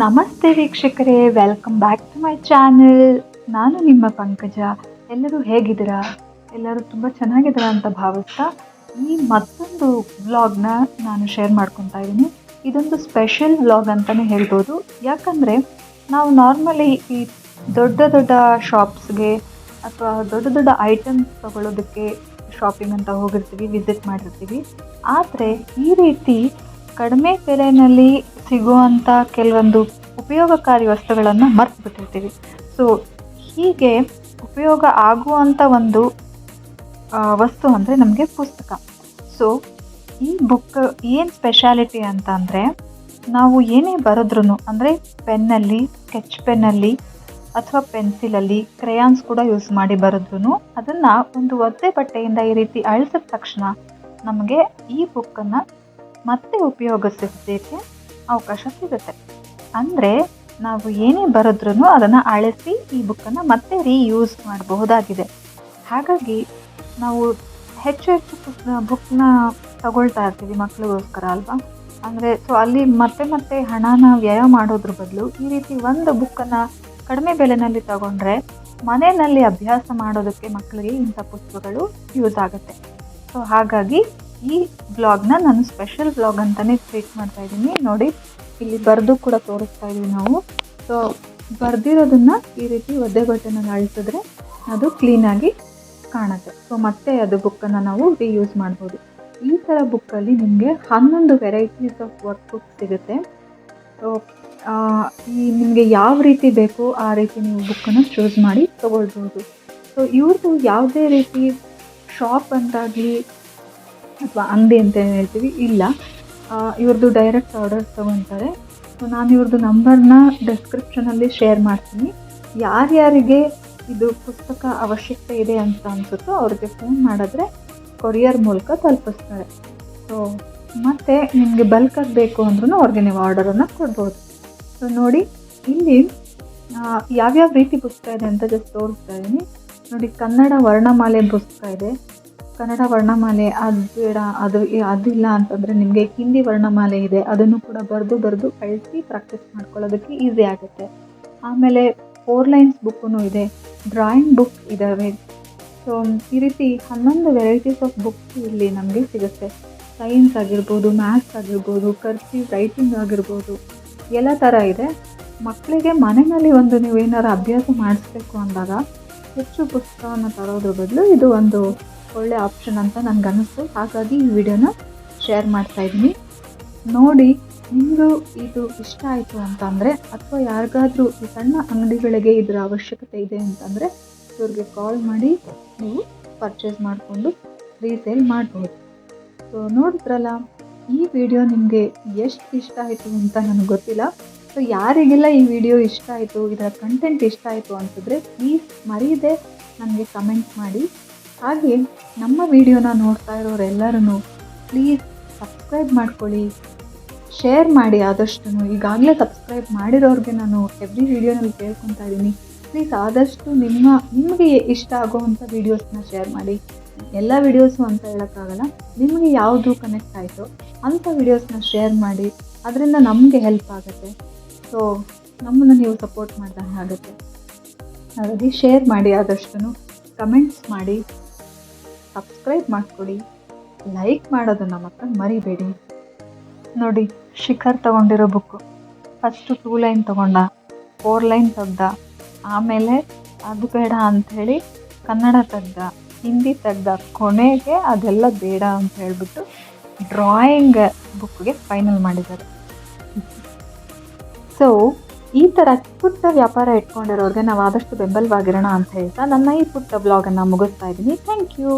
ನಮಸ್ತೆ ವೀಕ್ಷಕರೇ welcome back to my channel ನಾನು ನಿಮ್ಮ ಪಂಕಜ. ಎಲ್ಲರೂ ಹೇಗಿದ್ದೀರಾ? ಎಲ್ಲರೂ ತುಂಬ ಚೆನ್ನಾಗಿದ್ದೀರಾ ಅಂತ ಭಾವಿಸ್ತಾ ಈ ಮತ್ತೊಂದು ವ್ಲಾಗ್ನ ನಾನು ಶೇರ್ ಮಾಡ್ಕೊತಾ ಇದ್ದೀನಿ. ಇದೊಂದು ಸ್ಪೆಷಲ್ ವ್ಲಾಗ್ ಅಂತಲೇ ಹೇಳ್ಬೋದು. ಯಾಕಂದರೆ ನಾವು ನಾರ್ಮಲಿ ಈ ದೊಡ್ಡ ದೊಡ್ಡ ಶಾಪ್ಸ್ಗೆ ಅಥವಾ ದೊಡ್ಡ ದೊಡ್ಡ ಐಟಮ್ಸ್ ತಗೊಳ್ಳೋದಕ್ಕೆ ಶಾಪಿಂಗ್ ಅಂತ ಹೋಗಿರ್ತೀವಿ ವಿಸಿಟ್ ಮಾಡಿರ್ತೀವಿ. ಆದರೆ ಈ ರೀತಿ ಕಡಿಮೆ ಬೆಲೆಯಲ್ಲಿ ಸಿಗುವಂಥ ಕೆಲವೊಂದು ಉಪಯೋಗಕಾರಿ ವಸ್ತುಗಳನ್ನು ಮರ್ತು ಬಿಟ್ಟಿರ್ತೀವಿ ಸೊ ಹೀಗೆ ಉಪಯೋಗ ಆಗುವಂಥ ಒಂದು ವಸ್ತು ಅಂದರೆ ನಮಗೆ ಪುಸ್ತಕ. ಸೊ ಈ ಬುಕ್, ಏನು ಸ್ಪೆಷಾಲಿಟಿ ಅಂತ ಅಂದರೆ, ನಾವು ಏನೇ ಬರೆದ್ರೂ ಅಂದರೆ ಪೆನ್ನಲ್ಲಿ, ಸ್ಕೆಚ್ ಪೆನ್ನಲ್ಲಿ, ಅಥವಾ ಪೆನ್ಸಿಲಲ್ಲಿ ಕ್ರೇಯಾನ್ಸ್ ಕೂಡ ಯೂಸ್ ಮಾಡಿ ಬರೆದ್ರೂ ಅದನ್ನು ಒಂದು ಒದ್ದೆ ಬಟ್ಟೆಯಿಂದ ಈ ರೀತಿ ಅಳಿಸಿದ ತಕ್ಷಣ ನಮಗೆ ಈ ಬುಕ್ಕನ್ನು ಮತ್ತೆ ಉಪಯೋಗಿಸೋದಕ್ಕೆ ಅವಕಾಶ ಸಿಗುತ್ತೆ. ಅಂದರೆ ನಾವು ಏನೇ ಬರೆದ್ರೂ ಅದನ್ನು ಅಳಿಸಿ ಈ ಬುಕ್ಕನ್ನು ಮತ್ತೆ ರೀಯೂಸ್ ಮಾಡಬಹುದಾಗಿದೆ. ಹಾಗಾಗಿ ನಾವು ಹೆಚ್ಚು ಹೆಚ್ಚು ಬುಕ್ನ ತಗೊಳ್ತಾ ಇರ್ತೀವಿ ಮಕ್ಕಳಿಗೋಸ್ಕರ ಅಲ್ವಾ? ಅಂದರೆ ಸೊ ಅಲ್ಲಿ ಮತ್ತೆ ಮತ್ತೆ ಹಣನ ವ್ಯಯ ಮಾಡೋದ್ರ ಬದಲು ಈ ರೀತಿ ಒಂದು ಬುಕ್ಕನ್ನು ಕಡಿಮೆ ಬೆಲೆನಲ್ಲಿ ತಗೊಂಡ್ರೆ ಮನೆಯಲ್ಲಿ ಅಭ್ಯಾಸ ಮಾಡೋದಕ್ಕೆ ಮಕ್ಕಳಿಗೆ ಇಂಥ ಪುಸ್ತಕಗಳು ಯೂಸ್ ಆಗುತ್ತೆ. ಸೊ ಹಾಗಾಗಿ ಈ ಬ್ಲಾಗ್ನ ನಾನು ಸ್ಪೆಷಲ್ ಬ್ಲಾಗ್ ಅಂತಲೇ ಟ್ರೀಟ್ ಮಾಡ್ತಾ ಇದ್ದೀನಿ. ನೋಡಿ, ಇಲ್ಲಿ ಬರೆದು ಕೂಡ ತೋರಿಸ್ತಾ ಇದ್ದೀವಿ ನಾವು. ಸೊ ಬರೆದಿರೋದನ್ನು ಈ ರೀತಿ ಒದ್ದೆ ಬಟ್ಟೆನಲ್ಲಿ ಅಳಿಸಿದ್ರೆ ಅದು ಕ್ಲೀನಾಗಿ ಕಾಣುತ್ತೆ. ಸೊ ಮತ್ತೆ ಅದು ಬುಕ್ಕನ್ನು ನಾವು ರೀಯೂಸ್ ಮಾಡ್ಬೋದು. ಈ ಥರ ಬುಕ್ಕಲ್ಲಿ ನಿಮಗೆ ಹನ್ನೊಂದು ವೆರೈಟೀಸ್ ಆಫ್ ವರ್ಕ್ ಬುಕ್ ಸಿಗುತ್ತೆ ಸೊ ಈ ನಿಮಗೆ ಯಾವ ರೀತಿ ಬೇಕೋ ಆ ರೀತಿ ನೀವು ಬುಕ್ಕನ್ನು ಚೂಸ್ ಮಾಡಿ ತೊಗೊಳ್ಬೋದು. ಸೊ ಇವ್ರದ್ದು ಯಾವುದೇ ರೀತಿ ಶಾಪ್ ಅಂತಾಗಲಿ ಅಥವಾ ಅಂಗಡಿ ಅಂತ ಹೇಳ್ತೀವಿ? ಇಲ್ಲ. ಇವ್ರದ್ದು ಡೈರೆಕ್ಟ್ ಆರ್ಡರ್ ತೊಗೊತಾರೆ. ಸೊ ನಾನು ಇವ್ರದ್ದು ನಂಬರ್ನ ಡಿಸ್ಕ್ರಿಪ್ಷನಲ್ಲಿ ಶೇರ್ ಮಾಡ್ತೀನಿ. ಯಾರ್ಯಾರಿಗೆ ಇದು ಪುಸ್ತಕ ಅವಶ್ಯಕತೆ ಇದೆ ಅಂತ ಅನಿಸುತ್ತೋ ಅವ್ರಿಗೆ ಫೋನ್ ಮಾಡಿದ್ರೆ ಕೊರಿಯರ್ ಮೂಲಕ ತಲುಪಿಸ್ತಾರೆ. ಸೊ ಮತ್ತು ನಿಮಗೆ ಬಲ್ಕಾಗಿ ಬೇಕು ಅಂದ್ರೂ ಅವ್ರಿಗೆ ನೀವು ಆರ್ಡರನ್ನು ಕೊಡ್ಬೋದು. ಸೊ ನೋಡಿ, ಇಲ್ಲಿ ಯಾವ್ಯಾವ ರೀತಿ ಪುಸ್ತಕ ಇದೆ ಅಂತ ಜಸ್ಟ್ ತೋರಿಸ್ತಾ ಇದ್ದೀನಿ ನೋಡಿ, ಕನ್ನಡ ವರ್ಣಮಾಲೆ ಪುಸ್ತಕ ಇದೆ. ಕನ್ನಡ ವರ್ಣಮಾಲೆ, ಅದು ಬೇಡ, ಅದು ಅದಿಲ್ಲ ಅಂತಂದರೆ ನಿಮಗೆ ಹಿಂದಿ ವರ್ಣಮಾಲೆ ಇದೆ, ಅದನ್ನು ಕೂಡ ಬರೆದು ಬರೆದು ಕಳಿಸಿ ಪ್ರಾಕ್ಟೀಸ್ ಮಾಡ್ಕೊಳ್ಳೋದಕ್ಕೆ ಈಸಿ ಆಗುತ್ತೆ. ಆಮೇಲೆ ಫೋರ್ ಲೈನ್ಸ್ ಬುಕ್ಕೂ ಇದೆ ಡ್ರಾಯಿಂಗ್ ಬುಕ್ ಇದ್ದಾವೆ ಸೊ ಈ ರೀತಿ ಹನ್ನೊಂದು ವೆರೈಟೀಸ್ ಆಫ್ ಬುಕ್ಸ್ ಇಲ್ಲಿ ನಮಗೆ ಸಿಗುತ್ತೆ. ಸೈನ್ಸ್ ಆಗಿರ್ಬೋದು ಮ್ಯಾಥ್ಸ್ ಆಗಿರ್ಬೋದು ಕರ್ಸಿವ್ ರೈಟಿಂಗ್ ಆಗಿರ್ಬೋದು, ಎಲ್ಲ ಥರ ಇದೆ. ಮಕ್ಕಳಿಗೆ ಮನೆಯಲ್ಲಿ ಒಂದು ನೀವು ಏನಾರು ಅಭ್ಯಾಸ ಮಾಡಿಸ್ಬೇಕು ಅಂದಾಗ, ಹೆಚ್ಚು ಪುಸ್ತಕವನ್ನು ತರೋದ್ರ ಬದಲು ಇದು ಒಂದು ಒಳ್ಳೆ ಆಪ್ಷನ್ ಅಂತ ನನಗೆ ಅನ್ನಿಸ್ತು ಹಾಗಾಗಿ ಈ ವಿಡಿಯೋನ ಶೇರ್ ಮಾಡ್ತಾ ಇದ್ದೀನಿ. ನೋಡಿ, ನಿಮಗೂ ಇದು ಇಷ್ಟ ಆಯಿತು ಅಂತಂದರೆ, ಅಥವಾ ಯಾರಿಗಾದರೂ ಈ ಸಣ್ಣ ಅಂಗಡಿಗಳಿಗೆ ಇದರ ಅವಶ್ಯಕತೆ ಇದೆ ಅಂತಂದರೆ, ಇವ್ರಿಗೆ ಕಾಲ್ ಮಾಡಿ ನೀವು ಪರ್ಚೇಸ್ ಮಾಡಿಕೊಂಡು ರೀಸೇಲ್ ಮಾಡ್ಬೋದು. ಸೊ ನೋಡಿದ್ರಲ್ಲ, ಈ ವಿಡಿಯೋ ನಿಮಗೆ ಎಷ್ಟು ಇಷ್ಟ ಆಯಿತು ಅಂತ ನನಗೆ ಗೊತ್ತಿಲ್ಲ. ಸೊ ಯಾರಿಗೆಲ್ಲ ಈ ವಿಡಿಯೋ ಇಷ್ಟ ಆಯಿತು, ಇದರ ಕಂಟೆಂಟ್ ಇಷ್ಟ ಆಯಿತು ಅಂತಂದರೆ ಪ್ಲೀಸ್ ಮರೀದೆ ನನಗೆ ಕಮೆಂಟ್ ಮಾಡಿ. ಹಾಗೆ ನಮ್ಮ ವಿಡಿಯೋನ ನೋಡ್ತಾ ಇರೋರೆಲ್ಲರೂ ಪ್ಲೀಸ್ ಸಬ್ಸ್ಕ್ರೈಬ್ ಮಾಡ್ಕೊಳ್ಳಿ ಶೇರ್ ಮಾಡಿ ಆದಷ್ಟು ಈಗಾಗಲೇ ಸಬ್ಸ್ಕ್ರೈಬ್ ಮಾಡಿರೋರಿಗೆ ನಾನು ಎವ್ರಿ ವಿಡಿಯೋನಲ್ಲಿ ಕೇಳ್ಕೊತಾ ಇದ್ದೀನಿ. ಪ್ಲೀಸ್ ಆದಷ್ಟು ನಿಮ್ಮ, ನಿಮಗೆ ಇಷ್ಟ ಆಗೋವಂಥ ವೀಡಿಯೋಸ್ನ ಶೇರ್ ಮಾಡಿ. ಎಲ್ಲ ವೀಡಿಯೋಸು ಅಂತ ಹೇಳೋಕ್ಕಾಗಲ್ಲ, ನಿಮಗೆ ಯಾವುದು ಕನೆಕ್ಟ್ ಆಯಿತು ಅಂಥ ವೀಡಿಯೋಸ್ನ ಶೇರ್ ಮಾಡಿ, ಅದರಿಂದ ನಮಗೆ ಹೆಲ್ಪ್ ಆಗುತ್ತೆ. ಸೊ ನಮ್ಮನ್ನು ನೀವು ಸಪೋರ್ಟ್ ಮಾಡ್ದಂಗೆ ಆಗುತ್ತೆ. ಹಾಗಾಗಿ ಶೇರ್ ಮಾಡಿ ಆದಷ್ಟು ಕಮೆಂಟ್ಸ್ ಮಾಡಿ. ಸಬ್ಸ್ಕ್ರೈಬ್ ಮಾಡಿಕೊಡಿ ಲೈಕ್ ಮಾಡೋದನ್ನು ಮಾತ್ರ ಮರಿಬೇಡಿ. ನೋಡಿ, ಶಿಖರ್ ತಗೊಂಡಿರೋ ಬುಕ್ಕು ಫಸ್ಟು ಟೂ ಲೈನ್ ತಗೊಂಡ ಫೋರ್ ಲೈನ್ ತೆಗ್ದ, ಆಮೇಲೆ ಅದು ಬೇಡ ಅಂಥೇಳಿ ಕನ್ನಡ ತೆಗ್ದ, ಹಿಂದಿ ತೆಗ್ದ, ಕೊನೆಗೆ ಅದೆಲ್ಲ ಬೇಡ ಅಂತ ಹೇಳಿಬಿಟ್ಟು ಡ್ರಾಯಿಂಗ್ ಬುಕ್ಗೆ ಫೈನಲ್ ಮಾಡಿದ್ದಾರೆ. ಸೊ ಈ ಥರ ಪುಟ್ಟ ವ್ಯಾಪಾರ ಇಟ್ಕೊಂಡಿರೋರಿಗೆ ನಾವು ಆದಷ್ಟು ಬೆಂಬಲವಾಗಿರೋಣ ಅಂತ ಹೇಳ್ತಾ ನನ್ನ ಈ ಪುಟ್ಟ ಬ್ಲಾಗನ್ನು ಮುಗಿಸ್ತಾ ಇದ್ದೀನಿ. Thank you